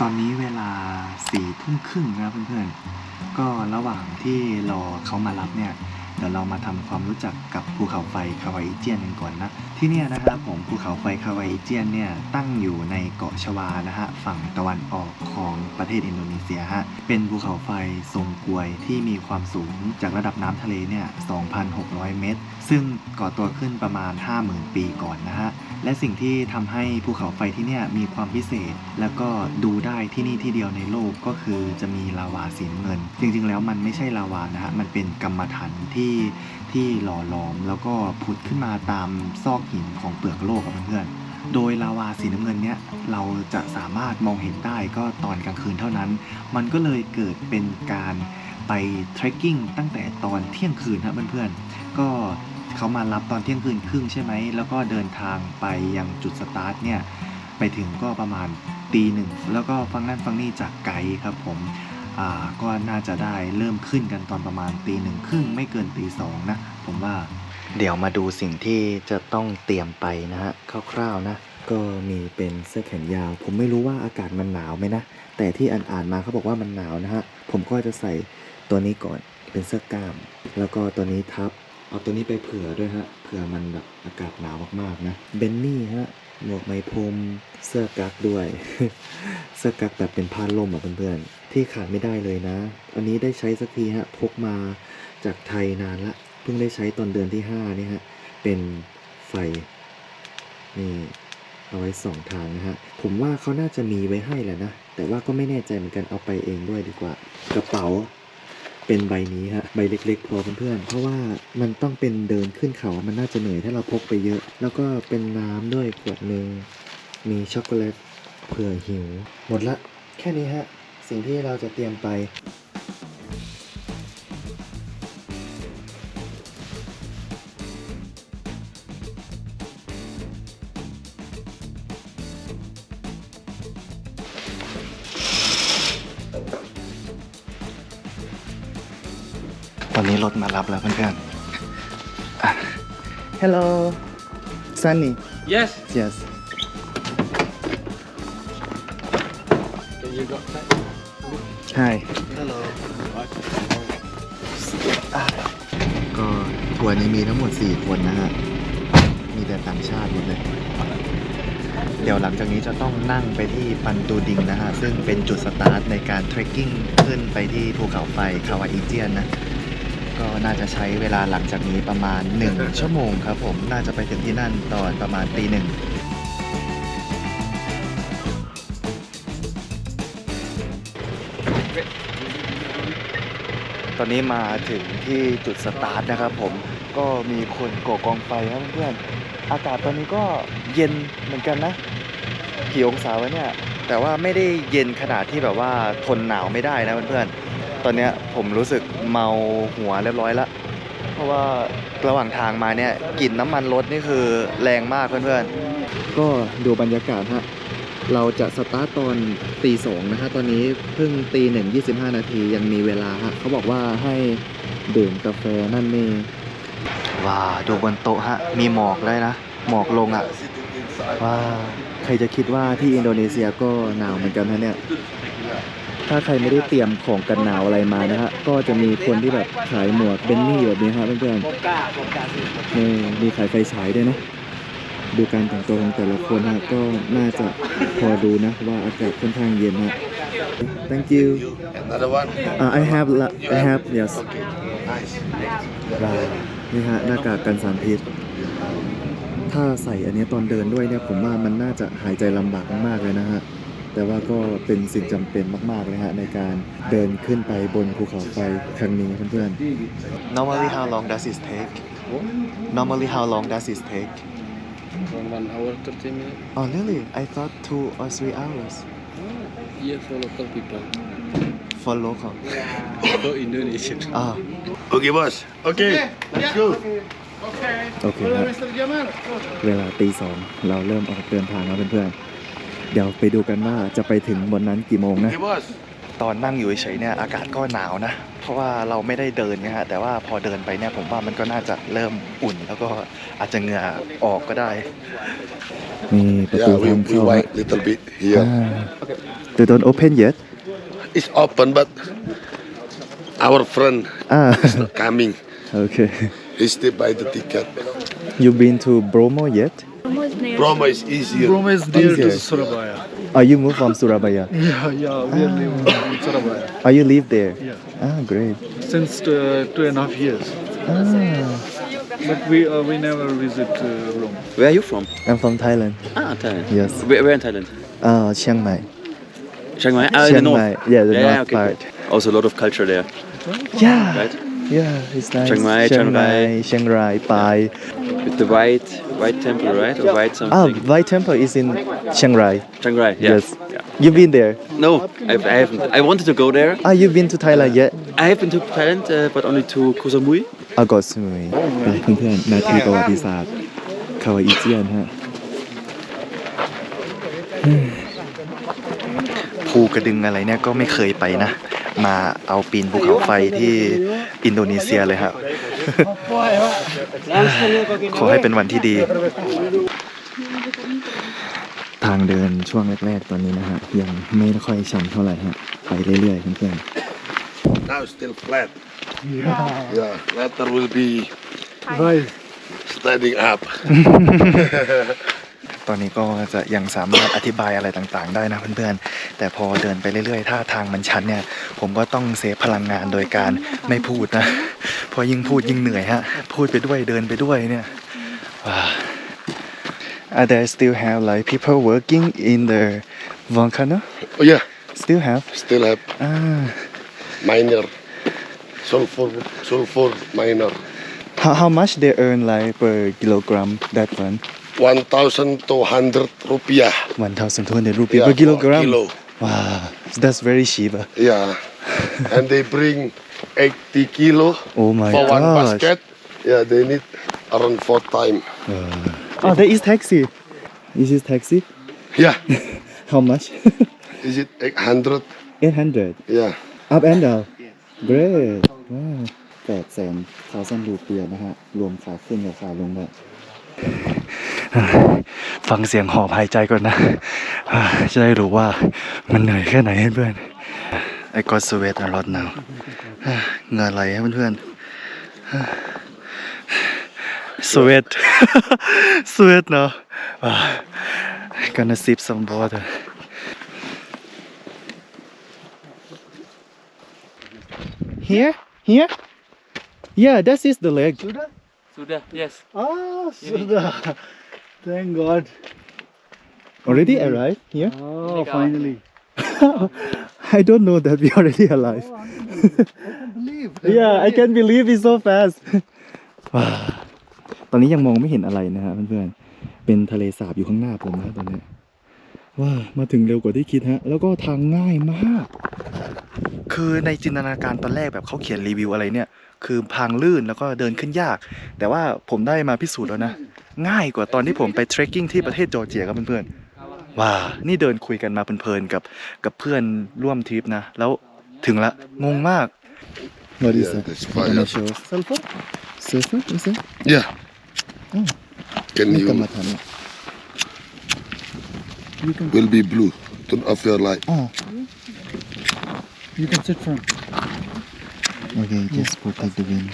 ตอนนี้เวลาสี่ทุ่มครึ่งนะเพื่อนๆ ก็ระหว่างที่รอเขามารับเนี่ย เดี๋ยวเรามาทำความรู้จักกับภูเขาไฟคาวาอิเจียนกันก่อนนะ ที่นี่นะครับผมภูเขาไฟคาวาอิเจียนเนี่ยตั้งอยู่ในเกาะชวานะฮะฝั่งตะวันออกของประเทศอินโดนีเซียฮะเป็นภูเขาไฟทรงกลวยที่มีความสูงจากระดับน้ำทะเลเนี่ย 2,600 เมตร ซึ่งก่อตัวขึ้นประมาณ 50,000 ปีก่อนนะฮะและสิ่งที่ทำให้ภูเขาไฟที่เนี่ยมีความพิเศษ แล้วก็ดูได้ที่นี่ที่เดียวในโลกก็คือจะมีลาวาสีเงิน จริงๆ แล้วมันไม่ใช่ลาวานะฮะมันเป็นกรรมฐานที่ที่หล่อหลอมแล้วก็ผุดขึ้นมาตามซอกหินของเปลือกโลกครับเพื่อนๆโดยลาวาสีน้ำเงินเนี่ยเราจะสามารถมองเห็นได้ก็ตอนกลางคืนเท่านั้น มันก็เลยเกิดเป็นการไปเทรคกิ้งตั้งแต่ตอนเที่ยงคืนครับเพื่อนๆก็เขามารับตอนเที่ยงคืนครึ่งใช่ไหม แล้วก็เดินทางไปยังจุดสตาร์ทเนี่ย ไปถึงก็ประมาณตีหนึ่ง แล้วก็ฟังนั่นฟังนี่จากไกด์ครับผม ก็น่าจะได้เริ่มขึ้นกันตอนประมาณตีหนึ่งครึ่งไม่เกินตีสองนะ ผมว่า เดี๋ยวมาดูสิ่งที่จะต้องเตรียมไปนะฮะคร่าวๆนะ ก็มีเป็นเสื้อแขนยาว ผมไม่รู้ว่าอากาศมันหนาวไหมนะ แต่ที่อ่านๆมาเขาบอกว่ามันหนาวนะฮะ ผมก็จะใส่ตัวนี้ก่อนเป็นเสื้อกล้าม แล้วก็ตัวนี้ทับ เอาตัวนี้ไปเผื่อด้วยฮะ เผื่อมันแบบอากาศหนาวมากๆนะ เบนนี่ฮะ หมวกไหมพรมเสื้อกั๊กด้วย เสื้อกั๊กแบบเป็นผ้าล่มอะเพื่อนๆ ที่ขาดไม่ได้เลยนะ อันนี้ได้ใช้สักทีฮะ พกมาจากไทยนานละ เพิ่งได้ใช้ตอนเดือนที่ห้านี่ฮะ เป็นไฟ นี่ เอาไว้สองทางนะฮะ ผมว่าเขาน่าจะมีไว้ให้แหละนะ แต่ว่าก็ไม่แน่ใจเหมือนกันเอาไปเองด้วยดีกว่า กระเป๋า เป็นใบนี้ฮะใบเล็ก ๆ พอเพื่อนๆเพราะว่ามันต้องเป็นเดินขึ้นเขา มันน่าจะเหนื่อยถ้าเราพกไปเยอะ แล้วก็เป็นน้ำด้วยขวดหนึ่งมีช็อกโกแลตเผื่อหิว หมดละ แค่นี้ฮะ สิ่งที่เราจะเตรียมไป รถมารับแล้วเพื่อนๆอะ Hello Sunny Yes. Yes Can you go? Hi Hello. ก็ทัวร์นี้มีทั้งหมด 4 คนนะฮะ มีแต่ต่างชาติหมดเลย เดี๋ยวหลังจากนี้จะต้องนั่งไปที่ปันตูดิงนะฮะ ซึ่งเป็นจุดสตาร์ทในการเทรคกิ้งขึ้นไปที่ภูเขาไฟคาวาอิเจียนนะ ก็น่าจะใช้เวลาหลังจากนี้ประมาณ 1 ชั่วโมงครับผมน่าจะไปถึงที่นั่นตอนประมาณตีหนึ่งตอนนี้มาถึงที่จุดสตาร์ทนะครับผมก็มีคนก่อกองไฟครับเพื่อนๆอากาศตอนนี้ก็เย็นเหมือนกันนะกี่องศาวะเนี่ยแต่ว่าไม่ได้เย็นขนาดที่แบบว่าทนหนาวไม่ได้นะเพื่อนๆ ตอนเนี้ยผมรู้สึกเมาหัวเรียบร้อยแล้วเพราะว่าระหว่างทางมาเนี่ยกลิ่นน้ำมันรถนี่คือแรงมากเพื่อนๆ ก็ดูบรรยากาศฮะเราจะสตาร์ตตอนตีสองนะฮะตอนนี้เพิ่งตีหนึ่งยี่สิบห้านาทียังมีเวลาฮะเขาบอกว่าให้ดื่มกาแฟนั่นนี่ว้าดูบนโต๊ะฮะ มีหมอกเลยนะ หมอกลงอะ่ะว้าใครจะคิดว่าที่อินโดนีเซียก็หนาวเหมือนกันฮะเนี่ย ถ้าใครไม่ได้เตรียมของกันหนาวอะไรมานะฮะก็จะมีคนที่แบบขายหมวกเบนนี่แบบนี้ฮะเพื่อนๆนี่มีขายไฟฉายด้วยนะดูการแต่งตัวของแต่ละคนฮะก็น่าจะพอดูนะว่าอากาศค่อนข้างเย็นฮะ thank you Another one. uh, I have la- I have yes Okay. Nice. ว้าวนี่ฮะหน้ากากกันสารพิษถ้าใส่อันเนี้ยตอนเดินด้วยเนี่ยผมว่ามันน่าจะหายใจลำบากมากๆเลยนะฮะ แต่ว่าก็เป็นสิ่งจำเป็นมาก ๆ เลยฮะในการเดินขึ้นไปบนภูเขาไฟครั้งนี้เพื่อนๆ Normally how long does it take Normally how long does it take From one hour thirty minutes. Oh really I thought two or three hours Yeah, for local people. for local For Indonesian. อ่า Okay, boss. Okay. Let's go. โอเคฮะเวลาตีสองเราเริ่มออกเดินทางแล้วเพื่อนๆ เดี๋ยวไปดูกันว่าจะไปถึงบนนั้นกี่โมงนะ Okay, boss. ตอนนั่งอยู่เฉยๆเนี่ยอากาศก็หนาวนะ เพราะว่าเราไม่ได้เดินไงฮะแต่ว่าพอเดินไปเนี่ยผมว่ามันก็น่าจะเริ่มอุ่น แล้วก็อาจจะเหงื่อออกก็ได้มีประตู Yeah, we, ทาง we เข้า wait little bit here. They don't open yet It's open, but our friend อ่า is not coming. โอเค He still buy the ticket. You been to Bromo yet Almost. Roma is easier. Rome is near Okay. to Surabaya. Are you moved from Surabaya Yeah, yeah, we are living in Surabaya. Are you live there Yeah, Ah great since uh, two and a half years. Ah But we uh, we never visit uh, Rome. Where are you from? I'm from Thailand Ah, Thailand. Yes Where, where in Thailand? uh Chiang Mai Chiang Mai. Ah, in the Chiang north. Mai yeah the Yeah, north okay. part Also, a lot of culture there, yeah right? yeah it's nice Chiang Mai, Chiang Chiang Rai. Mai Chiang Rai Pai With the white, white temple, right? Or white ah something. White Temple is in Chiang Rai Chiang Rai. Yeah. yes Yeah. you've been there No, I've, I haven't. I wanted to go there. ah you've been to Thailand yet I have been to Thailand, uh, but only to Koh Samui. อากอสมุยเพื่อนๆนาทีประวัติศาสตร์คาวาอิเจียนฮะภูกระดึงอะไรเนี่ยก็ไม่เคยไปนะ มาเอาปีนภูเขาไฟที่อินโดนีเซียเลยครับ ขอให้เป็นวันที่ดี ทางเดินช่วงแรกๆตอนนี้นะฮะ ยังไม่ค่อยชันเท่าไหร่ฮะ ไปเรื่อยๆเพื่อนๆ Now still flat. Yeah. Later will be Right. standing up. ตอนนี้ก็จะยังสามารถอธิบายอะไรต่างๆ ได้นะเพื่อนๆ แต่พอเดินไปเรื่อยๆ ถ้าทางมันชันเนี่ย ผมก็ต้องเซฟพลังงานโดยการไม่พูดนะเพราะยิ่งพูดยิ่งเหนื่อยฮะ พูดไปด้วยเดินไปด้วยเนี่ยว้า Are there still have like people working in the volcano Oh yeah. still have Still have อ่า minor sulfur sulfur minor. how how much they earn like per kilogram that one One thousand two hundred rupiah. 1,200 rupees Yeah, per for kilogram kilo. wow that's very cheap ah. Yeah. and they bring 80 kilo oh my for one gosh basket. Yeah, they need around four time. Oh, there is taxi. Is this taxi? Yeah. How much? Is it 800? 800. Yeah. Up and down. Great. Wow. แปดแสนทาซันรูเปียนะฮะ รวมขาขึ้นกับขาลงแบบ ฟังเสียงหอบหายใจก่อนนะ จะได้รู้ว่ามันเหนื่อยแค่ไหนเพื่อน I got sweat a lot now เหงื่อไหลให้เพื่อนๆ sweat sweat now gonna sip some water here here yeah that is the lake Sudah, yes. Ah, Suda. Thank God. already arrived here Oh, finally. I don't know that we already alive Believe. yeah I can believe it so fast ว้าวตอนนี้ยังมองไม่เห็นอะไรนะฮะเพื่อนๆ เป็นทะเลสาบอยู่ข้างหน้าผมนะตอนนี้ ว้า มาถึงเร็วกว่าที่คิดฮะ แล้วก็ทางง่ายมาก คือในจินตนาการตอนแรกแบบเขาเขียนรีวิวอะไรเนี่ย คือทางลื่นแล้วก็เดินขึ้นยาก แต่ว่าผมได้มาพิสูจน์แล้วนะ ง่ายกว่าตอนที่ผมไปเทรคกิ้งที่ประเทศจอร์เจียครับเพื่อนๆว้านี่เดินคุยกันมาเพลินๆกับกับเพื่อนร่วมทริปนะ แล้วถึงละงงมาก What is Yeah, that? that's Can I fire. show? Sulfur? Sulfur is it? Yeah. Oh. Can นี่กรรม you ฐานเนี่ย You can will be blue. Turn off your light. อ๋อ you can sit from. Okay, just protect the wind.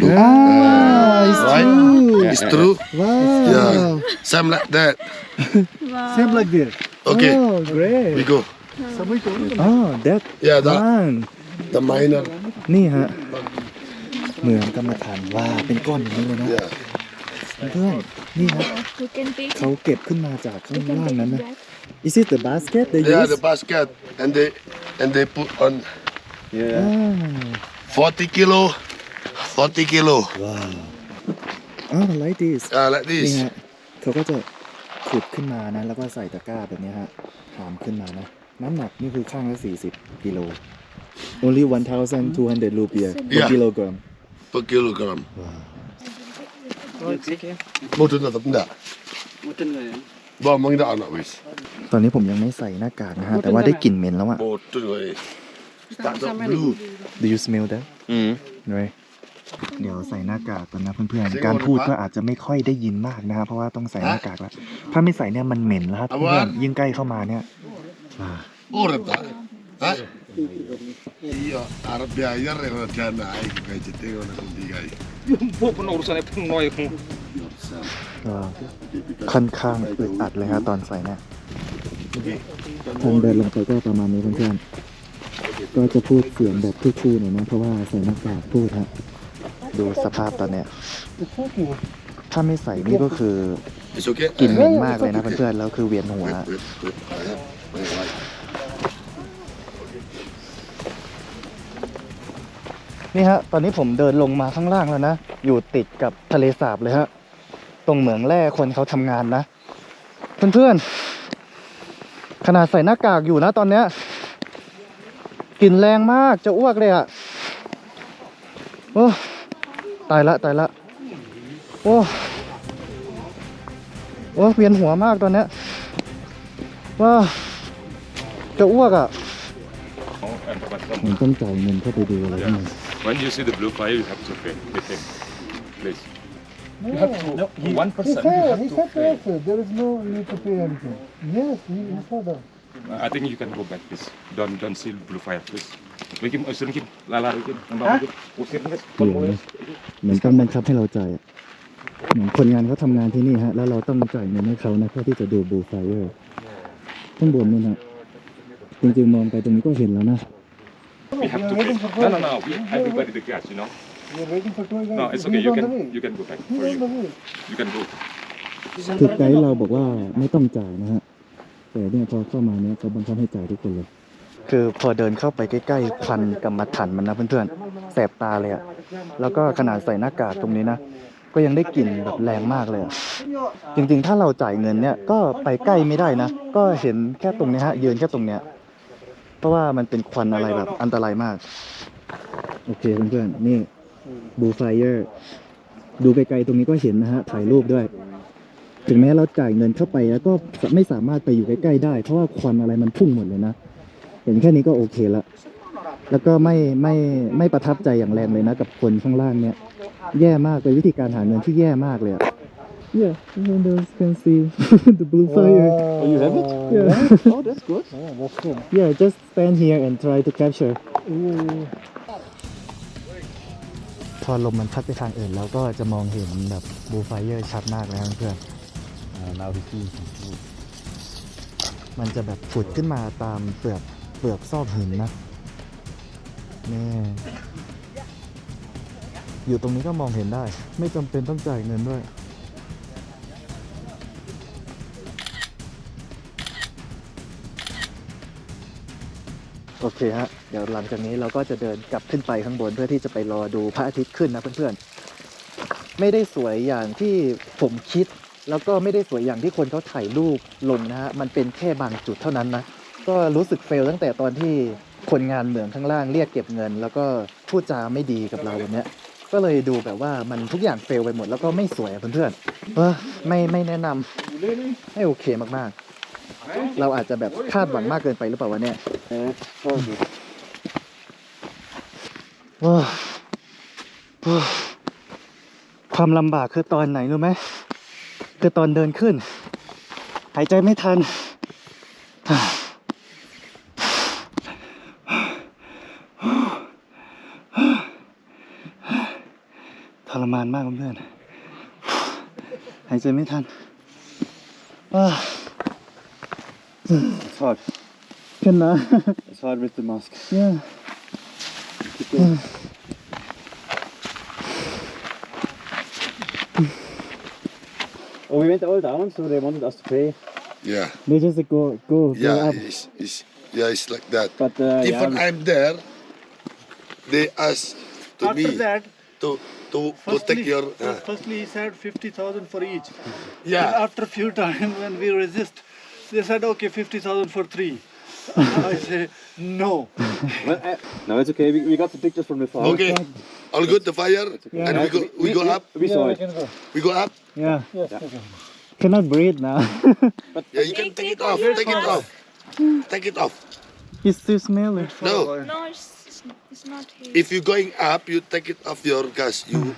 Look. Ah, it's Right? true. It's true. Wow. Yeah. Same like that. Same like this. Okay. Oh, We great. go. Sabay ko. Oh, that Yeah, that one. the minor. นี่ฮะเหมือนกรรมฐานว่าเป็นก้อนอย่างนี้เลยนะ Yeah. เพื่อนนี่ฮะ You can pick. เขาเก็บขึ้นมาจากข้าง You can ล่าง pick นั้นนะ that. Is it the basket they Yeah, use? the basket, and they and they put on Ah, 40 kilo, 40 kilo. wow. Oh, like this. Yeah, like นี่ this. ฮะเขาก็จะขุดขึ้นมานะ แล้วก็ใส่ตะกร้าแบบนี้ฮะหามขึ้นมานะ น้ำหนักนี่คือข้างละ 40 กิโล only 1,200 rupiah per Yeah. kilogram Per kilogram. Mau tu tetap enggak? Bah, mang dah anak wis. ตอนนี้ผมยังไม่ใส่หน้ากากนะฮะ แต่ว่าได้กลิ่นเหม็นแล้วอะ Bodoh weh. Tak ada blue. Do you smell that Mm. right เดี๋ยวใส่หน้ากากกันนะเพื่อนๆ การพูดก็อาจจะไม่ค่อยได้ยินมากนะครับ เพราะว่าต้องใส่หน้ากากแล้ว ถ้าไม่ใส่เนี่ยมันเหม็นแล้วครับเพื่อนๆยิ่งใกล้เข้ามาเนี่ยอ่า Orang tak? Ha? Iya, Arab biaya yang ada naik kayak jadi orang kundi kayak. พวกมันอุตส่าห์พึ่งน้อยคงก็ค่อนข้างอึดอัดเลยครับตอนใส่เนี่ยทางเดินลงไปก็ประมาณนี้เพื่อนๆก็จะพูดเสียงแบบคู่ๆหน่อยนะเพราะว่าใส่หน้ากากพูดฮะ ดูสภาพตอนเนี้ย ถ้าไม่ใส่นี่ก็คือ It's okay. กลิ่นเหม็นมากเลยนะเพื่อนๆ แล้วคือเวียนหัว Wait, wait, wait. Wait, wait. นี่ฮะ ตอนนี้ผมเดินลงมาข้างล่างแล้วนะ อยู่ติดกับทะเลสาบเลยฮะ ตรงเหมืองแร่คนเขาทำงานนะ เพื่อนๆ ขนาดใส่หน้ากากอยู่นะตอนเนี้ยกลิ่นแรงมากจะอ้วกเลยอะโอ้ ตายละตายละโอ้โอ้เวียนหัวมากตอนเนี้ยว้าจะอ้วกอะ Oh, and but ผม some, ต้องจ่ายเงินเข้าไปดูอะไรที่มัน when you see the blue fire, you have to pay with him, please. You have to, no, one person, you have to pay. There is no need to pay anything. Yes, he, he said that. I think you can go back, please. Don't, don't see blue fire, please. Bikin, usir bikin, lala bikin, nambah bikin, usir guys, เดี๋ยวนะเหมือนต้องบังคับให้เราจ่ายอะเหมือนคนงานเขาทำงานที่นี่ฮะ แล้วเราต้องจ่ายเงินให้เขานะเพื่อที่จะดูบูไฟเออร์ข้างบนนี่นะจริงๆมองไปตรงนี้ก็เห็นแล้วนะ We have to pay. No, no, no, we, everybody the gas, you know. We are waiting for tour guide. No, it's He okay, is you on the can, way. you can go back He for is on the you. way. You can go. คือไกด์เราบอกว่าไม่ต้องจ่ายนะฮะ แต่เนี่ยพอเข้ามาเนี่ยเขาบังคับให้จ่ายทุกคนเลย คือพอเดินเข้าไปใกล้ๆควันกรรมฐานมันนะเพื่อนๆแสบตาเลยอะแล้วก็ขนาดใส่หน้ากากตรงนี้นะก็ยังได้กลิ่นแบบแรงมากเลยอะจริงๆ ถ้าเราจ่ายเงินเนี่ยก็ไปใกล้ไม่ได้นะ ก็เห็นแค่ตรงนี้ฮะยืนแค่ตรงเนี้ย เพราะว่ามันเป็นควันอะไรแบบอันตรายมาก โอเคเพื่อนๆนี่บูไฟเออร์ดูไกลๆตรงนี้ก็เห็นนะฮะถ่ายรูปด้วย ถึงแม้เราจ่ายเงินเข้าไปแล้วก็ไม่สามารถไปอยู่ใกล้ๆได้ เพราะว่าควันอะไรมันพุ่งหมดเลยนะ เห็นแค่นี้ก็โอเคละแล้วก็ไม่ไม่ไม่ประทับใจอย่างแรงเลยนะกับคนข้างล่างเนี่ย แย่มากเป็นวิธีการหาเงินที่แย่มาก เลยอะ Yeah, you can see the blue fire. Oh, you have it? Yeah. Oh, that's good. Oh, that's good. Yeah, just stand here and try to capture. Yeah. พอลมมันพัดไปทางอื่นเราก็จะมองเห็นแบบบูไฟเออร์ชัดมากแล้วเพื่อนเราดิที่มันจะแบบผุดขึ้นมาตามเปลือก เปลือกซอกหินนะนี่อยู่ตรงนี้ก็มองเห็นได้ ไม่จำเป็นต้องจ่ายเงินด้วย โอเคฮะ เดี๋ยวหลังจากนี้เราก็จะเดินกลับขึ้นไปข้างบนเพื่อที่จะไปรอดูพระอาทิตย์ขึ้นนะเพื่อนๆ ไม่ได้สวยอย่างที่ผมคิด แล้วก็ไม่ได้สวยอย่างที่คนเขาถ่ายรูปลงนะฮะ มันเป็นแค่บางจุดเท่านั้นนะ ก็รู้สึกเฟลตั้งแต่ตอนที่คนงานเหมืองข้างล่างเรียกเก็บเงิน แล้วก็พูดจาไม่ดีกับเราแบบเนี้ยก็เลยดูแบบว่ามันทุกอย่างเฟลไปหมดแล้วก็ไม่สวยอะเพื่อนๆเออไม่ไม่แนะนำไม่โอเคมากๆ เราอาจจะแบบคาดหวังมากเกินไปหรือเปล่าวะเนี่ยว้าวว้าวความลำบากคือตอนไหนรู้ไหมคือตอนเดินขึ้น หายใจไม่ทัน ทรมานมากเพื่อนๆหายใจไม่ทันว้าว It's hard. ขึ้นนะ It's hard with the mask. yeah Oh, we went all down, so they wanted us to pay. Yeah. they just go go go Yeah, up it's, it's, yeah, it's like that. But uh, Even yeah, I'm there, they ask to After me that, to to to firstly, take your. uh, firstly he said 50,000 for each. Then yeah. after a few times when we resist, they said, okay, 50,000 for three. I say, no. well, uh, no, it's okay. We, we got the pictures from the far. Okay. All good. The fire, and we go we go up. We saw it. We go up. yeah Yes, okay. cannot breathe now Yeah, you can take it off. Take it off. Take it off. it's still smelling No, No, it's, it's, it's not here. if you're going up, you take it off your gas. You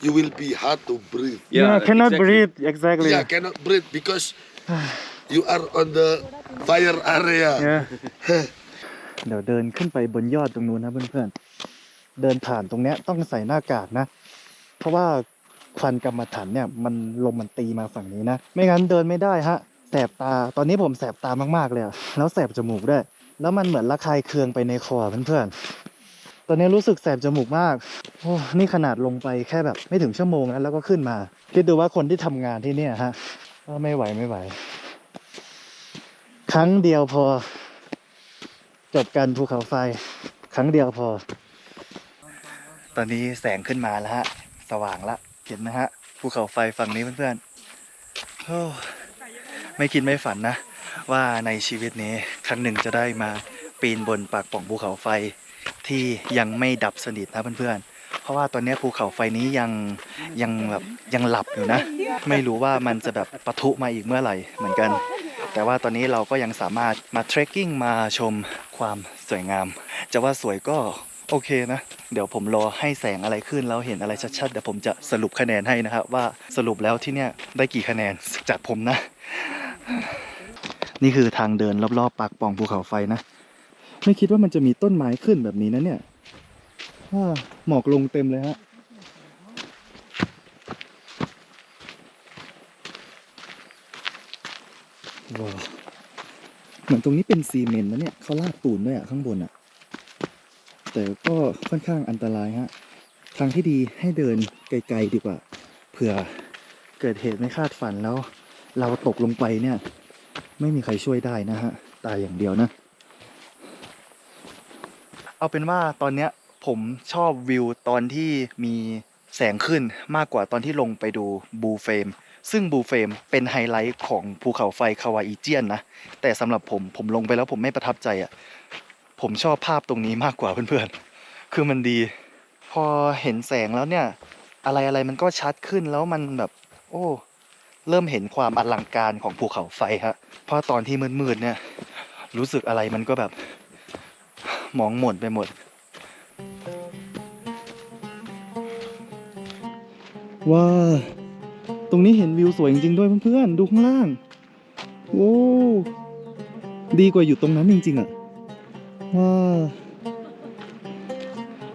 you will be hard to breathe. yeah cannot exactly. breathe exactly Yeah, cannot breathe because you are on the fire area. Yeah. เดี๋ยวเดินขึ้นไปบนยอดตรงนู้นนะเพื่อนๆ เดินผ่านตรงเนี้ยต้องใส่หน้ากากนะ เพราะว่าควันกรรมฐานเนี่ยมันลมมันตีมาฝั่งนี้นะ ไม่งั้นเดินไม่ได้ฮะ แสบตา ตอนนี้ผมแสบตามากๆเลยอะแล้วแสบจมูกด้วย แล้วมันเหมือนระคายเคืองไปในคอเพื่อนๆ ตอนนี้รู้สึกแสบจมูกมาก โอ้นี่ขนาดลงไปแค่แบบไม่ถึงชั่วโมงนะแล้วก็ขึ้นมา คิดดูว่าคนที่ทำงานที่เนี่ยฮะก็ไม่ไหวไม่ไหว ครั้งเดียวพอ จบกันภูเขาไฟ ครั้งเดียวพอ ตอนนี้แสงขึ้นมาแล้วฮะ สว่างละ เห็นไหมฮะ ภูเขาไฟฝั่งนี้เพื่อนๆโอ้ไม่คิดไม่ฝันนะ ว่าในชีวิตนี้ครั้งหนึ่งจะได้มาปีนบนปากป่องภูเขาไฟ ที่ยังไม่ดับสนิทนะเพื่อนๆ เพราะว่าตอนนี้ภูเขาไฟนี้ยังยังแบบยังหลับอยู่นะ ไม่รู้ว่ามันจะแบบปะทุมาอีกเมื่อไหร่เหมือนกัน แต่ว่าตอนนี้เราก็ยังสามารถมาเทรคกิ้งมาชมความสวยงาม จะว่าสวยก็โอเคนะ เดี๋ยวผมรอให้แสงอะไรขึ้นแล้วเห็นอะไรชัดๆเดี๋ยวผมจะสรุปคะแนนให้นะครับว่าสรุปแล้วที่เนี่ยได้กี่คะแนนจากผมนะ นี่คือทางเดินรอบๆปากป่องภูเขาไฟนะ ไม่คิดว่ามันจะมีต้นไม้ขึ้นแบบนี้นะเนี่ยหมอกลงเต็มเลยฮะว้าวเหมือนตรงนี้เป็นซีเมนต์นะเนี่ยเขาลาดปูนด้วยอะข้างบนอะแต่ก็ค่อนข้างอันตรายฮะทางที่ดีให้เดินไกลๆดีกว่าเผื่อเกิดเหตุไม่คาดฝันแล้ว เราตกลงไปเนี่ย ไม่มีใครช่วยได้นะฮะ ตายอย่างเดียวนะ เอาเป็นว่าตอนเนี้ยผมชอบวิวตอนที่มีแสงขึ้นมากกว่าตอนที่ลงไปดูบูเฟมซึ่งบูเฟมเป็นไฮไลท์ของภูเขาไฟคาวาอิเจียนนะแต่สำหรับผมผมลงไปแล้วผมไม่ประทับใจอะ่ะผมชอบภาพตรงนี้มากกว่าเพื่อนๆ คือมันดี พอเห็นแสงแล้วเนี่ย อะไรอะไรมันก็ชัดขึ้นแล้วมันแบบ โอ้ เริ่มเห็นความอลังการของภูเขาไฟฮะเพราะตอนที่มืดๆเนี่ย รู้สึกอะไรมันก็แบบ มองหม่นไปหมด ว้า ตรงนี้เห็นวิวสวยจริงๆด้วยเพื่อนๆ ดูข้างล่างโว้ดีกว่าอยู่ตรงนั้นจริงๆอะว้า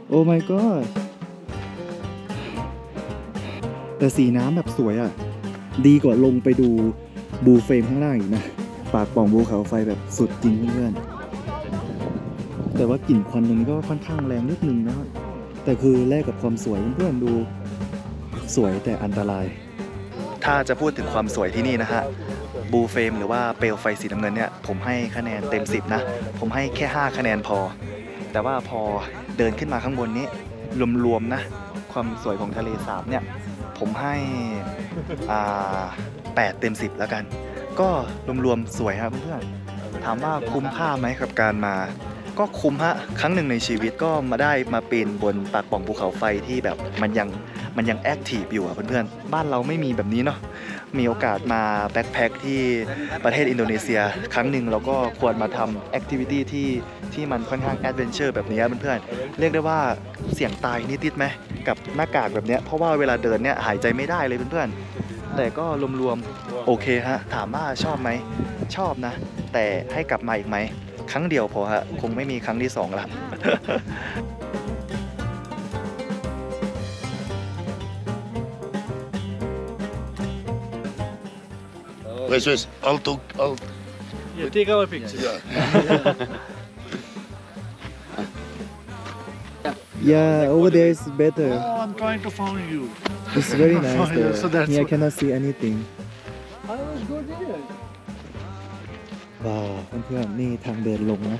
โอ้ my god แต่สีน้ำแบบสวยอะดีกว่าลงไปดูบูเฟรมข้างล่างอีกนะ ปากป่องภูเขาไฟแบบสุดจริงเพื่อนๆ แต่ว่ากลิ่นควันตรงนี้ก็ค่อนข้างแรงนิดนึงนะครับแต่คือแลกกับความสวยเพื่อนๆดูสวยแต่อันตราย ถ้าจะพูดถึงความสวยที่นี่นะฮะบูเฟมหรือว่าเปลวไฟสีน้ำเงินเนี่ยผมให้คะแนนเต็ม 10 นะ ผมให้แค่ 5 คะแนนพอ แต่ว่าพอเดินขึ้นมาข้างบนนี้ รวมๆนะ ความสวยของทะเลสาบเนี่ย ผมให้อ่า8เต็ม 10 แล้วกัน ก็รวมๆสวยครับเพื่อนๆถามว่าคุ้มค่าไหมกับการมา ก็คุ้มฮะครั้งหนึ่งในชีวิตก็มาได้มาปีนบนปากป่องภูเขาไฟที่แบบมันยังมันยังแอคทีฟอยู่อะเพื่อนๆบ้านเราไม่มีแบบนี้เนาะมีโอกาสมาแบ็คแพคที่ประเทศอินโดนีเซีย ครั้งหนึ่งเราก็ควรมาทำแอคทิวิตี้ที่ที่มันค่อนข้างแอดเวนเจอร์แบบนี้เพื่อนๆเรียกได้ว่าเสี่ยงตายนิดๆไหมกับหน้ากากแบบเนี้ยเพราะว่าเวลาเดินเนี่ยหายใจไม่ได้เลยเพื่อนๆแต่ก็รวมๆโอเคฮะถามว่าชอบไหมชอบนะ แต่ให้กลับมาอีกไหม ครั้งเดียวพอฮะคงไม่มีครั้งที่สองละ Wait, wait. All to all. Yeah, take our picture. Yeah. Yeah, over there is better. Oh, I'm trying to find you. It's very nice Yeah, there. so that's Here I what- cannot see anything. เพื่อนๆนี่ทางเดินลงนะ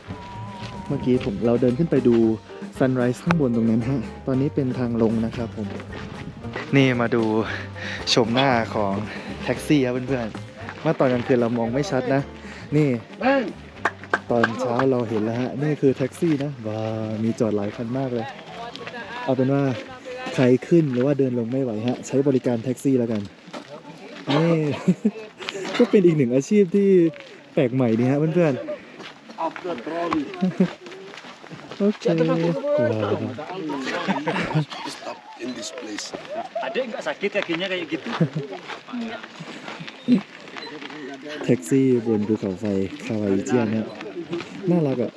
เมื่อกี้ผมเราเดินขึ้นไปดูซันไรส์ข้างบนตรงนั้นฮะ ตอนนี้เป็นทางลงนะครับผม นี่มาดูชมหน้าของแท็กซี่ครับเพื่อนๆเมื่อตอนกลางคืนเรามองไม่ชัดนะ นี่ตอนเช้าเราเห็นแล้วฮะ นี่คือแท็กซี่นะว้ามีจอดหลายคันมากเลย เอาเป็นว่าใครขึ้นหรือว่าเดินลงไม่ไหวฮะ ใช้บริการแท็กซี่แล้วกัน นี่ ก็เป็นอีกหนึ่งอาชีพที่ แปลกใหม่ดีฮะเพื่อนๆ โอเคว้าว Stop in this place. Adik nggak sakit kakinya kayak gitu? แท็กซี่บนภูเขาไฟคาวาอิเจียนเนี่ยน่ารักอะ